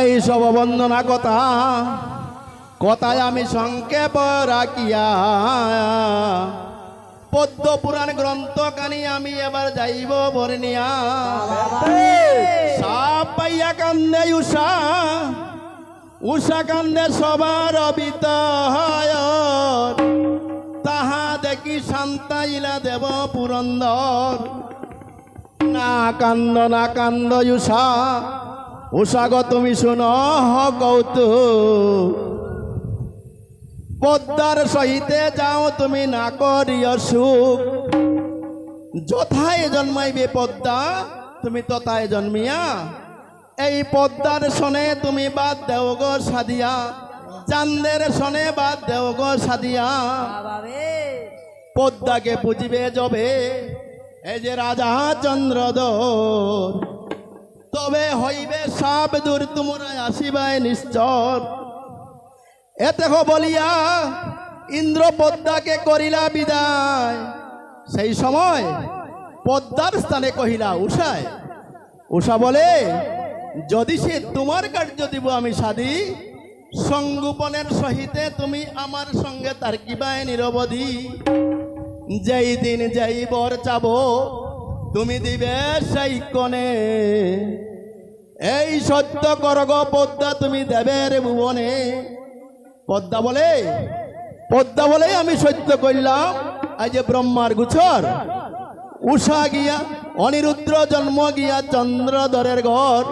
এই সব বন্দনা কথা কথায় আমি সংক্ষেপ রাখিয়া পদ্ম পুরাণ গ্রন্থ কানি আমি এবার যাইব বর্ণিয়া। সাপ পাইয়া কান্দে উষা উষা কান্দে সবার অবিত হয় তাহা দেখি শান্তাইলা দেব পুরন্দর। না কান্দ না কান্দ উষা। উষাগ তুমি শুন কৌতুক। পদ্মার সহিতে যাও, তুমি না করিও সুখ। যথায় জন্মাইবে পদ্মা, তুমি তথায় জন্মিয়া এই পদ্মার সনে তুমি বাদ দেও গো সাদিয়া। চান্দের সনে বাদ দেও গো সাদিয়া। পদ্মাকে পুজিবে যবে এই যে রাজা চন্দ্রদর। তবে হইবে সব দূর তোমরা আসিবাই নিশ্চর এতে বলিয়া ইন্দ্র পদ্মাকে করিলা বিদায়। সেই সময় পদ্মার স্থানে কহিলা উষায় উষা বলে যদি সে তোমার কার্য দিব আমি সাদি সংগোপনের সহিতে তুমি আমার সঙ্গে তার কিবায় নিরবধি। যেই দিন যেই বর চাব, তুমি দিবে সেই কনে। এই সত্য করগ পদ্মা তুমি দেবে রে ভুবনে। পদ্মা বলে? পদ্মা বলে আমি সত্য করলাম আজ ব্রহ্মার গুছর উষা গিয়া, অনিরুদ্র জন্ম গিয়া চন্দ্রধরের ঘর।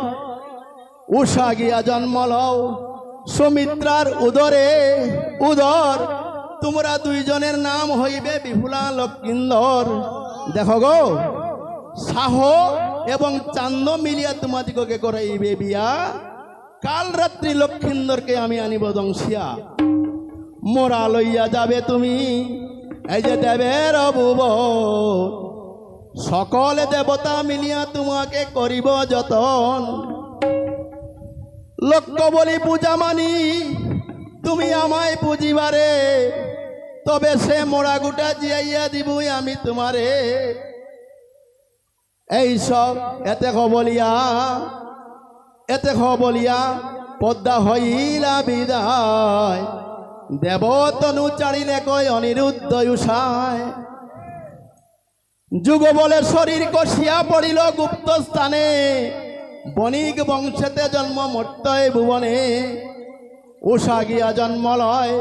উষা গিয়া জন্ম লও। সুমিত্রার উদরে, উদর। তোমরা দুইজনের নাম হইবে বিপুলা লক্ষিন্দর দেখো গো, সাহ এবং চান্দ মিলিয়া তোমাদিগকে করাইবে বিয়া। কাল রাত্রি লক্ষিন্দরকে আমি আনিব দংশিয়া। মোরা লইয়া যাবে তুমি, এই যে দেবের অবুব। সকলে দেবতা মিলিয়া তোমাকে করিব যতন। লক্ষ্য বলি পূজা মানি, তুমি আমায় পুজিবারে, তবে সে মোড়া গুটা জিয়াইয়া দিবই আমি তোমারে। এই সব এতে বলিয়া এতে বলিয়া পদ্মা হইলা বিদায়। দেবতনু চাড়িলে কয় অনিরুদ্ধ উষায়। যুগ বলে শরীর কষিয়া পড়িল গুপ্ত স্থানে। বণিক বংশেতে জন্ম মর্তয় ভুবনে। উষা গিয়া জন্ম লয়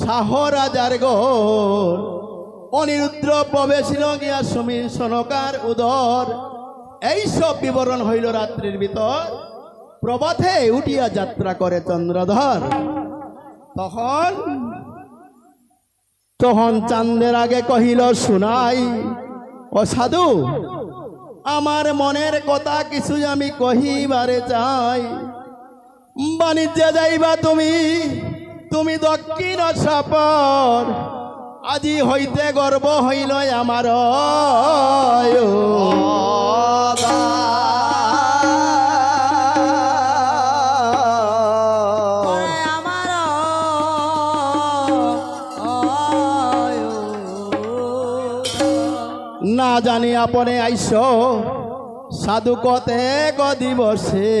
শাহ রাজার গোর অনিরুদ্র প্রবেশিল গিয়া সমীর সনকার উদর। এই সব বিবরণ হইল রাত্রির ভিতর। প্রভাতে উঠিয়া যাত্রা করে চন্দ্রধর। তখন তখন চাঁদের আগে কহিল, শুনাই ও সাধু আমার মনের কথা কিছু আমি কহিবারে চাই। বাণিজ্যে যাইবা তুমি তুমি দক্ষিণ সাপর আজি হইতে গর্ব হইল আমার জানি আপনে আইস। সাধু কতে গ দিবসে।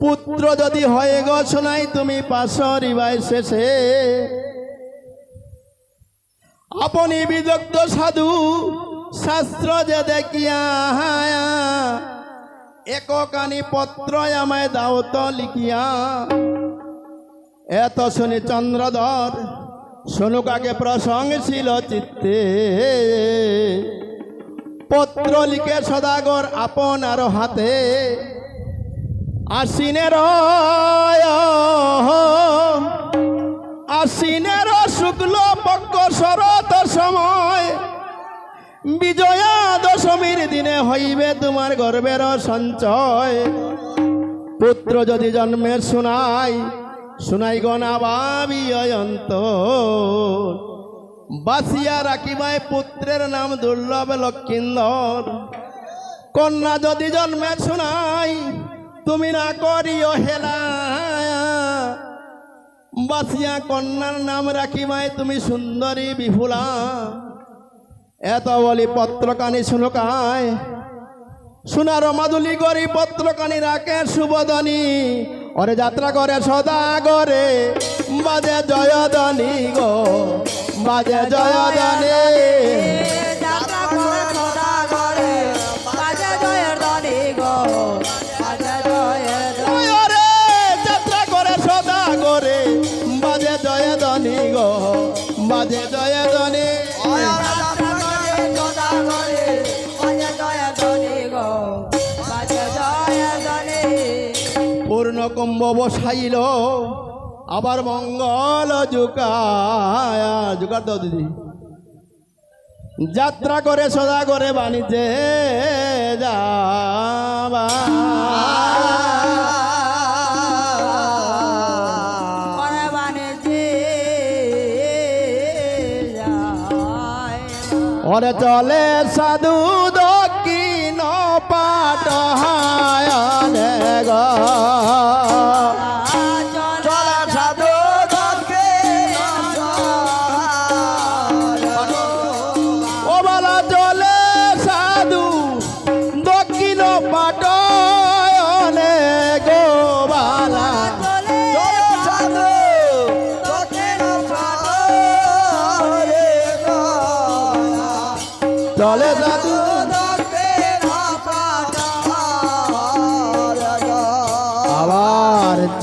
পুত্র যদি হয়ে গ শোনাই তুমি পাশরিবাই শেষে। আপনি বিদগ্ধ সাধু, শাস্ত্র যে দেখিয়া এককানি পত্র আমায় দাও তো লিখিয়া। এত শুনি চন্দ্রধর শনুকাকে প্রশংসিল চিত্তে। পত্র লিখে সদাগর আপনার হাতে। আশ্বিনের আশ্বিনের শুক্ল পক্ষ শরত সময়। বিজয়া দশমীর দিনে হইবে তোমার গর্বের সঞ্চয়। পুত্র যদি জন্মের শুনাই শুনাই গনা ভাবি অয়ন্ত বাসিয়া রাখিবাই পুত্রের নাম দুর্লভ লক্ষিন্দর। কন্যা যদি জন্মে শুনাই, তুমি না করিও হেলা। বাসিয়া কন্যার নাম রাখি মাই তুমি সুন্দরী বিফুলা এত বলি পত্রকানি শুনকায়। সোনার মাদুলি গরি পত্রকানি রাখে শুভদনী ওরে যাত্রা করে সদা করে। বাজে জয়দানি গো বাজে জয়দনী পূর্ণ কুম্ভ বসাইল। আবার মঙ্গল জুকায় জুকার দাও দিদি। যাত্রা করে সদা করে বাণিজ্যে যাবা ওরে চলে সাধু দক্ষিণ পাটহায়নে গো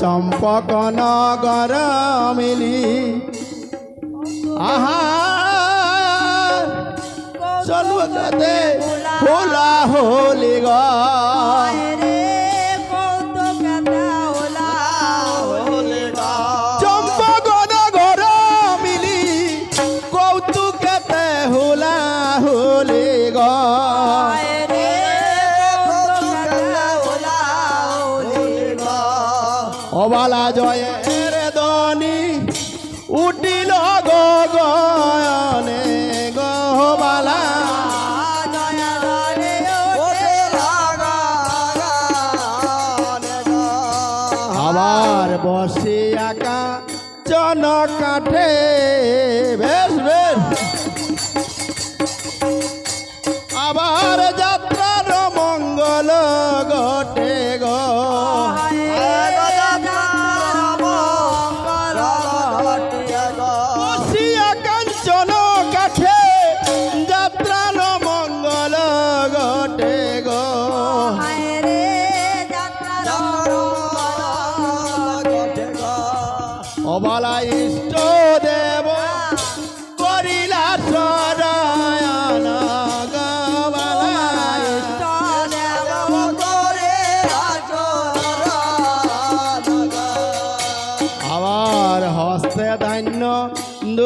চম্পক নগর মিলি। আহা! চলতে ফুলা হলি গ বসে আকা চন কাঠে বেশ বেশ।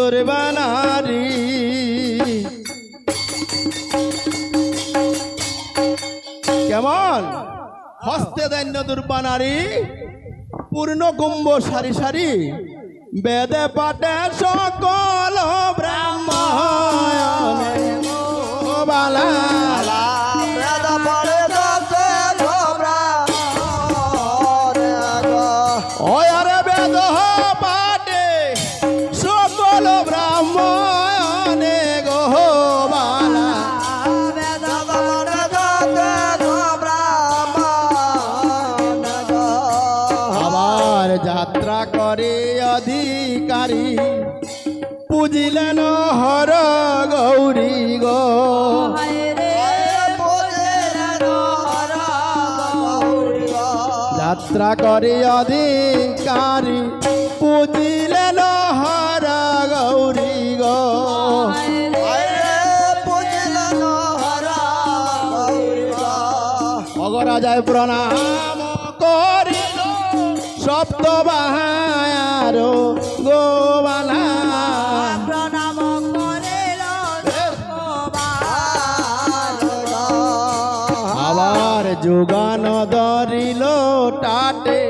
দুর্বানারি কেমন? হস্তে ধান্য দুর্বানারি পূর্ণ কুম্ভ সারি সারি। বেদে পাটে সকল ব্রাহ্মণ। বালা। পুজিলেন হর গৌরী গো। যাত্রা করে অধিকারী পুজিলেন হর গৌরী গো। অগরাজায় প্রণাম করিল সপ্ত বাহার গোবালা যোগান দরিল টাটে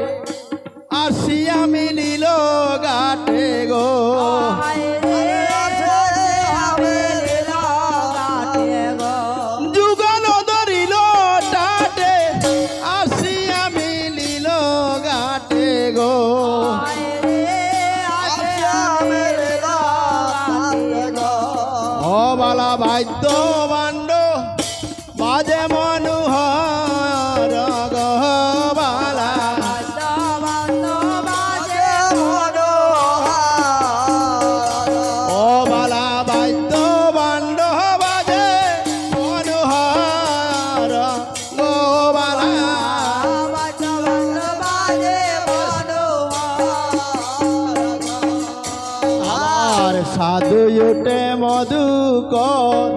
আসিয়া মিলিল গাটে গো। বালা বাদ্য বান্ড উঠে মধুকর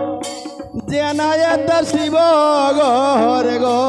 জেনায়ত শিব গর গো।